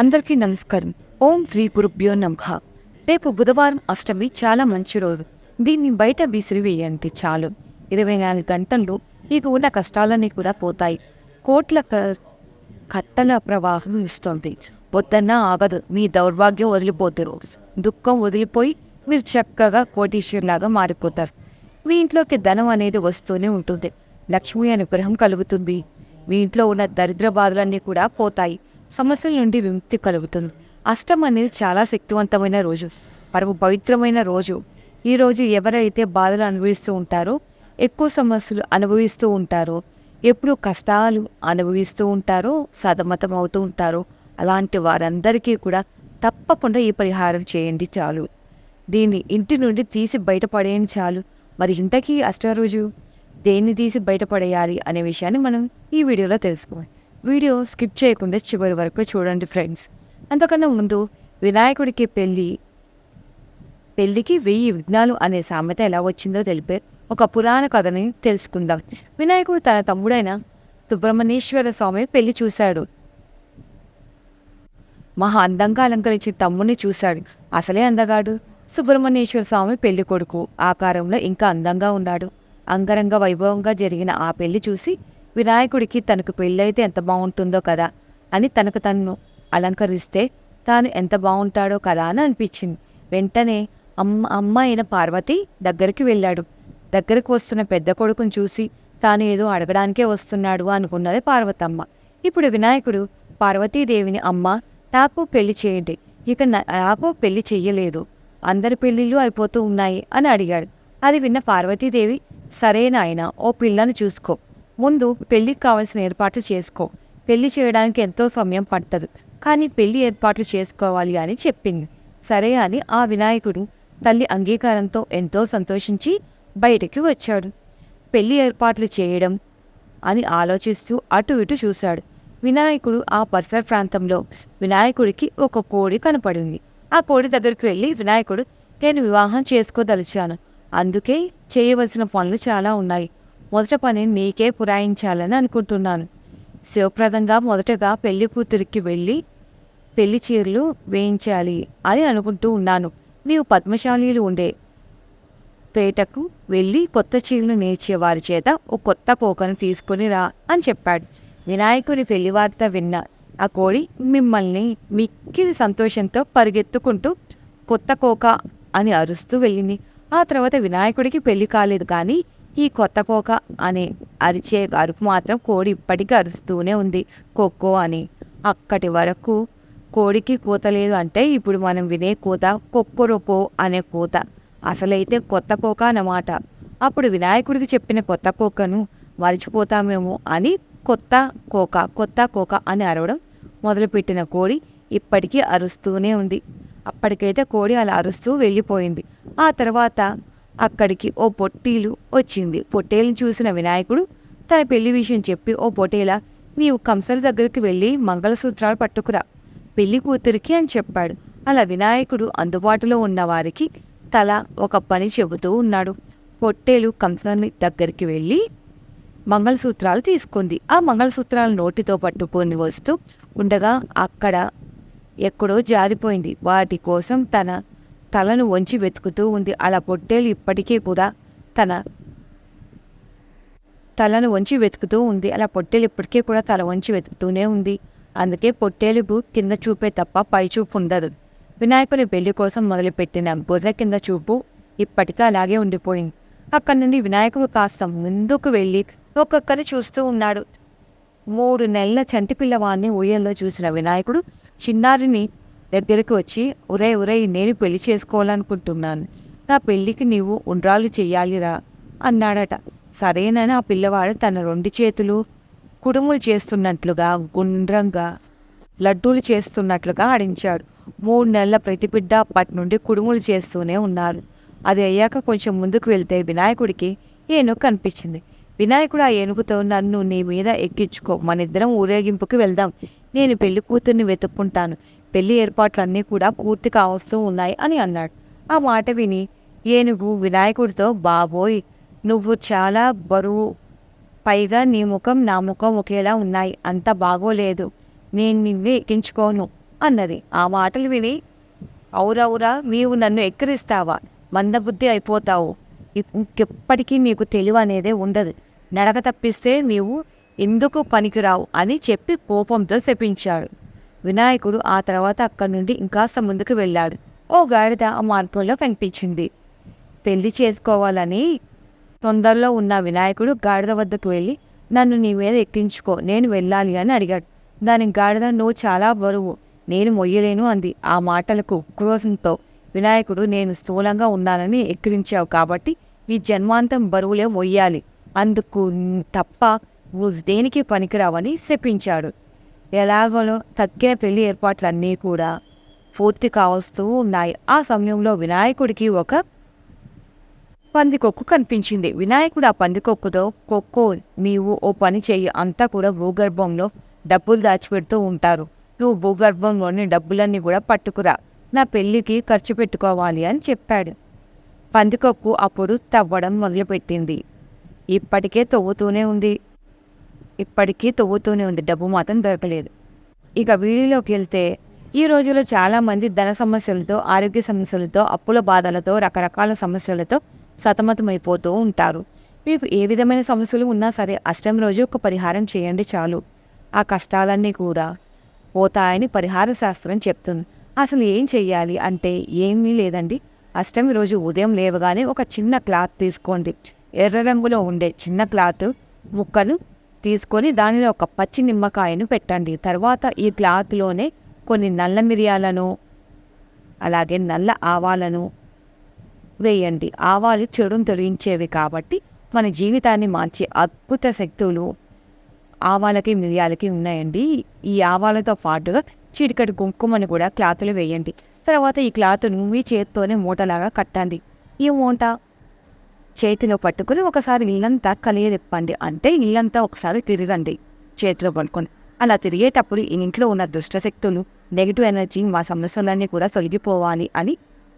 అందరికీ నమస్కారం. ఓం శ్రీ గురుభ్యో నమః. రేపు బుధవారం అష్టమి చాలా మంచి రోజు. దీన్ని బయట విసిరివేయండి చాలు. ఇరవై నాలుగు గంటల్లో మీకు ఉన్న కష్టాలన్నీ కూడా పోతాయి. కోట్ల క- కట్టల ప్రవాహం ఇస్తుంది. పొద్దున్న ఆగదు. మీ దౌర్భాగ్యం వదిలిపోతారు దుఃఖం వదిలిపోయి మీరు చక్కగా కోటీశ్వరులాగా మారిపోతారు. మీ ఇంట్లోకి ధనం అనేది వస్తూనే ఉంటుంది. లక్ష్మీ అనుగ్రహం కలుగుతుంది. మీ ఇంట్లో ఉన్న దరిద్ర బాధలన్నీ కూడా పోతాయి. సమస్యల నుండి విముక్తి కలుగుతుంది. అష్టం అనేది చాలా శక్తివంతమైన రోజు. పరమ పవిత్రమైన రోజు. ఈ రోజు ఎవరైతే బాధలు అనుభవిస్తూ ఉంటారో ఎక్కువ సమస్యలు అనుభవిస్తూ ఉంటారో ఎప్పుడు కష్టాలు అనుభవిస్తూ ఉంటారో సతమతం అవుతూ ఉంటారో అలాంటి వారందరికీ కూడా తప్పకుండా ఈ పరిహారం చేయండి చాలు. దీన్ని ఇంటి నుండి తీసి బయటపడేయండి చాలు. మరి ఇంతకీ అష్టరోజు దేన్ని తీసి బయటపడేయాలి అనే విషయాన్ని మనం ఈ వీడియోలో తెలుసుకోవాలి. వీడియో స్కిప్ చేయకుండా చివరి వరకు చూడండి ఫ్రెండ్స్. అంతకన్నా ముందు వినాయకుడికి పెళ్ళి పెళ్ళికి వెయ్యి విఘ్నాలు అనే సామెత ఎలా వచ్చిందో తెలిపే ఒక పురాణ కథని తెలుసుకుందాం. వినాయకుడు తన తమ్ముడైన సుబ్రహ్మణ్యేశ్వర స్వామి పెళ్ళి చూశాడు. మహా అందంగా అలంకరించి తమ్ముడిని చూశాడు. అసలే అందగాడు. సుబ్రహ్మణ్యేశ్వర స్వామి పెళ్ళి కొడుకు. ఆకారంలో ఇంకా అందంగా ఉన్నాడు. అంగరంగ వైభవంగా జరిగిన ఆ పెళ్ళి చూసి వినాయకుడికి తనకు పెళ్ళైతే ఎంత బాగుంటుందో కదా అని తనకు తను అలంకరిస్తే తాను ఎంత బాగుంటాడో కదా అని అనిపించింది. వెంటనే అమ్మ అమ్మ అయిన పార్వతి దగ్గరికి వెళ్ళాడు. దగ్గరకు వస్తున్న పెద్ద కొడుకుని చూసి తాను ఏదో అడగడానికే వస్తున్నాడు అనుకున్నది పార్వతమ్మ. ఇప్పుడు వినాయకుడు పార్వతీదేవిని అమ్మ నాకు పెళ్ళి చేయండి. ఇక నాకు పెళ్ళి చెయ్యలేదు. అందరి పెళ్ళిళ్ళు అయిపోతూ ఉన్నాయి అని అడిగాడు. అది విన్న పార్వతీదేవి సరే నాయన ఓ పిల్లను చూసుకో. ముందు పెళ్ళికి కావలసిన ఏర్పాట్లు చేసుకో. పెళ్ళి చేయడానికి ఎంతో సమయం పట్టదు. కానీ పెళ్ళి ఏర్పాట్లు చేసుకోవాలి అని చెప్పింది. సరే అని ఆ వినాయకుడు తల్లి అంగీకారంతో ఎంతో సంతోషించి బయటికి వచ్చాడు. పెళ్ళి ఏర్పాట్లు చేయడం అని ఆలోచిస్తూ అటు ఇటు చూశాడు. వినాయకుడు ఆ పరిసర ప్రాంతంలో వినాయకుడికి ఒక కోడి కనపడింది. ఆ కోడి దగ్గరికి వెళ్ళి వినాయకుడు నేను వివాహం చేసుకోదలిచాను. అందుకే చేయవలసిన పనులు చాలా ఉన్నాయి. మొదట పని నీకే పురాయించాలని అనుకుంటున్నాను. శివప్రదంగా మొదటగా పెళ్ళి కూతురికి వెళ్ళి పెళ్ళి చీరలు వేయించాలి అని అనుకుంటూ ఉన్నాను. నీవు పద్మశాలీలు ఉండే పేటకు వెళ్ళి కొత్త చీరలు నేర్చే వారి చేత ఓ కొత్త కోకను తీసుకుని రా అని చెప్పాడు. వినాయకుని పెళ్ళి వార్త విన్న ఆ కోడి మిమ్మల్ని మిక్కిలి సంతోషంతో పరిగెత్తుకుంటూ కొత్త కోక అని అరుస్తూ వెళ్ళింది. ఆ తర్వాత వినాయకుడికి పెళ్ళి కాలేదు కానీ ఈ కొత్త కోక అనే అరిచే అరుపు మాత్రం కోడి ఇప్పటికీ అరుస్తూనే ఉంది. కొక్కో అని అక్కటి వరకు కోడికి కూత లేదు అంటే ఇప్పుడు మనం వినే కూత కొక్కొరొకో అనే కూత. అసలైతే కొత్త కోక అన్నమాట. అప్పుడు వినాయకుడికి చెప్పిన కొత్త కోకను మరిచిపోతామేమో అని కొత్త కోక కొత్త కోక అని అరవడం మొదలుపెట్టిన కోడి ఇప్పటికీ అరుస్తూనే ఉంది. అప్పటికైతే కోడి అలా అరుస్తూ వెళ్ళిపోయింది. ఆ తర్వాత అక్కడికి ఓ పొట్టీలు వచ్చింది. పొట్టేలుని చూసిన వినాయకుడు తన పెళ్ళి విషయం చెప్పి ఓ పొట్టేల నీవు కంసల దగ్గరికి వెళ్ళి మంగళసూత్రాలు పట్టుకురా. పెళ్ళి కూతురికి అని చెప్పాడు. అలా వినాయకుడు అందుబాటులో ఉన్న వారికి తల ఒక పని చెబుతూ ఉన్నాడు. పొట్టేలు కంసాన్ని దగ్గరికి వెళ్ళి మంగళసూత్రాలు తీసుకుంది. ఆ మంగళసూత్రాలు నోటితో పట్టుకొని వస్తూ ఉండగా అక్కడ ఎక్కడో జారిపోయింది. వాటి కోసం తన తలను వంచి వెతుకుతూ ఉంది. అలా పొట్టేలు ఇప్పటికీ కూడా తన తలను వంచి వెతుకుతూ ఉంది. అలా పొట్టేలు ఇప్పటికీ కూడా తల వంచి వెతుకుతూనే ఉంది. అందుకే పొట్టేలుకు కింద చూపే తప్ప పై చూపు ఉండదు. వినాయకుని పెళ్ళి కోసం మొదలుపెట్టిన బుర్ర కింద చూపు ఇప్పటికీ అలాగే ఉండిపోయింది. అక్కడి నుండి వినాయకుడు కాస్త ముందుకు వెళ్ళి ఒక్కొక్కరిని చూస్తూ ఉన్నాడు. మూడు నెలల చంటి పిల్లవాడిని ఊయల్లో చూసిన వినాయకుడు చిన్నారిని దగ్గరికి వచ్చి ఉరే ఉరే నేను పెళ్ళి చేసుకోవాలనుకుంటున్నాను. నా పెళ్ళికి నీవు ఉండ్రాలు చెయ్యాలిరా అన్నాడట. సరేనని ఆ పిల్లవాడు తన రెండు చేతులు కుడుములు చేస్తున్నట్లుగా గుండ్రంగా లడ్డూలు చేస్తున్నట్లుగా ఆడించాడు. మూడు నెలల ప్రతి బిడ్డ అప్పటి నుండి కుడుములు చేస్తూనే ఉన్నారు. అది అయ్యాక కొంచెం ముందుకు వెళ్తే వినాయకుడికి ఏనుగు కనిపించింది. వినాయకుడు ఆ ఏనుగుతో నన్ను నీ మీద ఎక్కించుకో. మన ఇద్దరం ఊరేగింపుకి వెళ్దాం. నేను పెళ్ళి కూతుర్ని వెతుక్కుంటాను. పెళ్ళి ఏర్పాట్లన్నీ కూడా పూర్తి కావస్తూ ఉన్నాయి అని అన్నాడు. ఆ మాట విని ఏనుగు వినాయకుడితో బాబోయ్ నువ్వు చాలా బరువు. పైగా నీ ముఖం నా ముఖం ఒకేలా ఉన్నాయి. అంత బాగోలేదు. నేను నిన్ను ఎక్కించుకోను అన్నది. ఆ మాటలు విని అవురవురా నీవు నన్ను ఎక్కిరిస్తావా? మందబుద్ధి అయిపోతావు. ఇంకెప్పటికీ నీకు తెలివి అనేదే ఉండదు. నడక తప్పిస్తే నీవు ఎందుకు పనికిరావు? అని చెప్పి కోపంతో శపించాడు. వినాయకుడు ఆ తర్వాత అక్కడి నుండి ఇంకాస్త ముందుకు వెళ్ళాడు. ఓ గాడిద ఆ మార్గంలో కనిపించింది. పెళ్ళి చేసుకోవాలని తొందరలో ఉన్న వినాయకుడు గాడిద వద్దకు వెళ్ళి నన్ను నీ మీద ఎక్కించుకో నేను వెళ్ళాలి అని అడిగాడు. దాని గాడిద నువ్వు చాలా బరువు నేను మొయ్యలేను అంది ఆ మాటలకు క్రోధంతో. వినాయకుడు నేను స్థూలంగా ఉన్నానని ఎక్కిరించావు కాబట్టి ఈ జన్మాంతం బరువులే మొయ్యాలి. అందుకు తప్ప నువ్వు దేనికి పనికిరావని శపించాడు. ఎలాగోలో తక్కిన పెళ్ళి ఏర్పాట్లన్నీ కూడా పూర్తి కావస్తూ ఉన్నాయి. ఆ సమయంలో వినాయకుడికి ఒక పందికొక్కు కనిపించింది. వినాయకుడు ఆ పందికొక్కుతో కొక్కు నీవు ఓ పని చెయ్యి. అంతా కూడా భూగర్భంలో డబ్బులు దాచిపెడుతూ ఉంటారు. నువ్వు భూగర్భంలోని డబ్బులన్నీ కూడా పట్టుకురా. నా పెళ్ళికి ఖర్చు పెట్టుకోవాలి అని చెప్పాడు. పందికొక్కు అప్పుడు తవ్వడం మొదలుపెట్టింది. ఇప్పటికే తవ్వుతూనే ఉంది. ఇప్పటికీ తవ్వుతూనే ఉంది. డబ్బు మాత్రం దొరకలేదు. ఇక వీడియోలోకి వెళ్తే ఈ రోజుల్లో చాలామంది ధన సమస్యలతో ఆరోగ్య సమస్యలతో అప్పుల బాధలతో రకరకాల సమస్యలతో సతమతమైపోతూ ఉంటారు. మీకు ఏ విధమైన సమస్యలు ఉన్నా సరే అష్టం రోజు ఒక పరిహారం చేయండి చాలు. ఆ కష్టాలన్నీ కూడా పోతాయని పరిహార శాస్త్రం చెప్తుంది. అసలు ఏం చెయ్యాలి అంటే ఏమీ లేదండి. అష్టమి రోజు ఉదయం లేవగానే ఒక చిన్న క్లాత్ తీసుకోండి. ఎర్ర రంగులో ఉండే చిన్న క్లాత్ ముక్కను తీసుకొని దానిలో ఒక పచ్చి నిమ్మకాయను పెట్టండి. తర్వాత ఈ క్లాత్లోనే కొన్ని నల్ల మిరియాలను అలాగే నల్ల ఆవాలను వేయండి. ఆవాలు చెడును తొలగించేవి కాబట్టి మన జీవితాన్ని మార్చే అద్భుత శక్తులు ఆవాలకి మిరియాలకి ఉన్నాయండి. ఈ ఆవాలతో పాటుగా చిటికటి కుంకుమని కూడా క్లాతులు వేయండి. తర్వాత ఈ క్లాత్ను మీ చేతితోనే మూటలాగా కట్టండి. ఈ మూట చేతిలో పట్టుకుని ఒకసారి ఇల్లంతా కలియరెప్పండి అంటే ఇల్లంతా ఒకసారి తిరగండి. చేతిలో పట్టుకొని అలా తిరిగేటప్పుడు ఈ ఇంట్లో ఉన్న దుష్టశక్తులు నెగిటివ్ ఎనర్జీ మా సమస్యలన్నీ కూడా తొలగిపోవాలి అని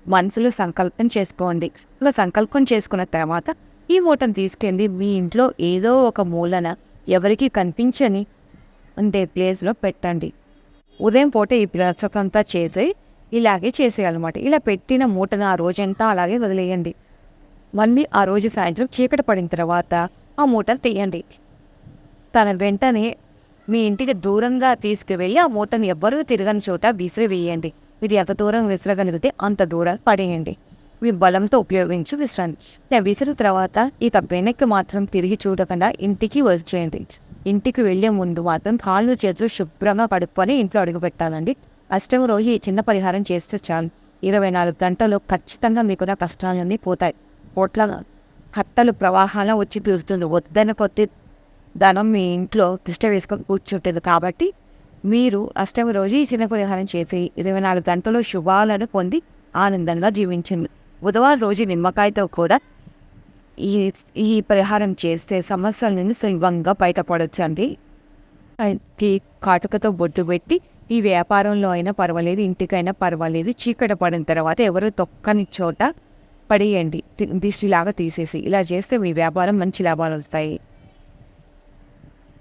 మనసులో సంకల్పం చేసుకోండి. ఇలా సంకల్పం చేసుకున్న తర్వాత ఈ మూటను తీసుకెళ్ళి మీ ఇంట్లో ఏదో ఒక మూలన ఎవరికీ కనిపించని ఉండే ప్లేస్లో పెట్టండి. ఉదయం పూట ఈ ప్రసంతా చేసి ఇలాగే చేసేయాలన్నమాట. ఇలా పెట్టిన మూటను ఆ రోజంతా అలాగే వదిలేయండి. మళ్ళీ ఆ రోజు సాయంత్రం చీకటి పడిన తర్వాత ఆ మూటను తీయండి. తన వెంటనే మీ ఇంటికి దూరంగా తీసుకువెళ్ళి ఆ మూటను ఎవ్వరూ తిరగని చోట విసిరివేయండి. మీరు ఎంత దూరం విసిరగలిగితే అంత దూరం పడేయండి. మీ బలంతో ఉపయోగించి విశ్రాంతి. విసిరిన తర్వాత ఇక వెనక్కి మాత్రం తిరిగి చూడకుండా ఇంటికి వచ్చేయండి. ఇంటికి వెళ్ళే ముందు మాత్రం కాళ్ళు చేతులు శుభ్రంగా కడుక్కొని ఇంట్లో అడుగు పెట్టాలండి. అష్టమి రోజు ఈ చిన్న పరిహారం చేస్తే చాలు. ఇరవై నాలుగు గంటలు ఖచ్చితంగా మీకున్న కష్టాలన్నీ పోతాయి. కోట్ల కట్టలు ప్రవాహాల వచ్చి పిలుస్తుంది. వద్దన కొద్ది ధనం మీ ఇంట్లో తిష్ట వేసుకొని కూర్చుంటుంది. కాబట్టి మీరు అష్టమి రోజు ఈ చిన్న పరిహారం చేసి ఇరవై నాలుగు గంటలు శుభాలను పొంది ఆనందంగా జీవించండి. బుధవారం రోజు నిమ్మకాయతో కూడా ఈ ఈ పరిహారం చేస్తే సమస్యల నుండి సులభంగా బయటపడొచ్చండి. కాటుకతో బొట్టు పెట్టి ఈ వ్యాపారంలో అయినా పర్వాలేదు ఇంటికైనా పర్వాలేదు చీకట పడిన తర్వాత ఎవరు తొక్కని చోట పడేయండి. దిష్టిలాగా తీసేసి. ఇలా చేస్తే మీ వ్యాపారం మంచి లాభాలు వస్తాయి.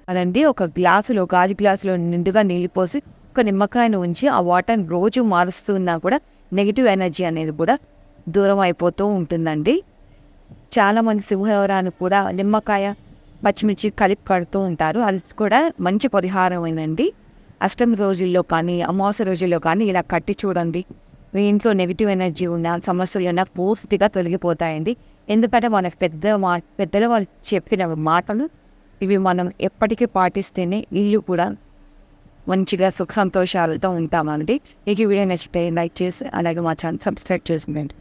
అదండి ఒక గ్లాసులో గాజు గ్లాసులో నిండుగా నీళ్ళు పోసి ఒక నిమ్మకాయను ఉంచి ఆ వాటర్ని రోజు మారుస్తున్నా కూడా నెగిటివ్ ఎనర్జీ అనేది కూడా దూరం అయిపోతూ ఉంటుందండి. చాలామంది సింహవరాన్ని కూడా నిమ్మకాయ పచ్చిమిర్చి కలిపి కడుతూ ఉంటారు. అది కూడా మంచి పరిహారమేనండి. అష్టమి రోజుల్లో కానీ అమావాస్య రోజుల్లో కానీ ఇలా కట్టి చూడండి. మీ ఇంట్లో నెగిటివ్ ఎనర్జీ ఉన్న సమస్యలు ఉన్న పూర్తిగా తొలగిపోతాయండి. ఎందుకంటే మన పెద్ద మా పెద్దల వాళ్ళు చెప్పిన మాటలు ఇవి మనం ఎప్పటికీ పాటిస్తేనే ఇల్లు కూడా మంచిగా సుఖ సంతోషాలతో ఉంటామండి. మీకు వీడియో నచ్చితే లైక్ చేసి అలాగే మా ఛానల్ సబ్స్క్రైబ్ చేసుకోండి.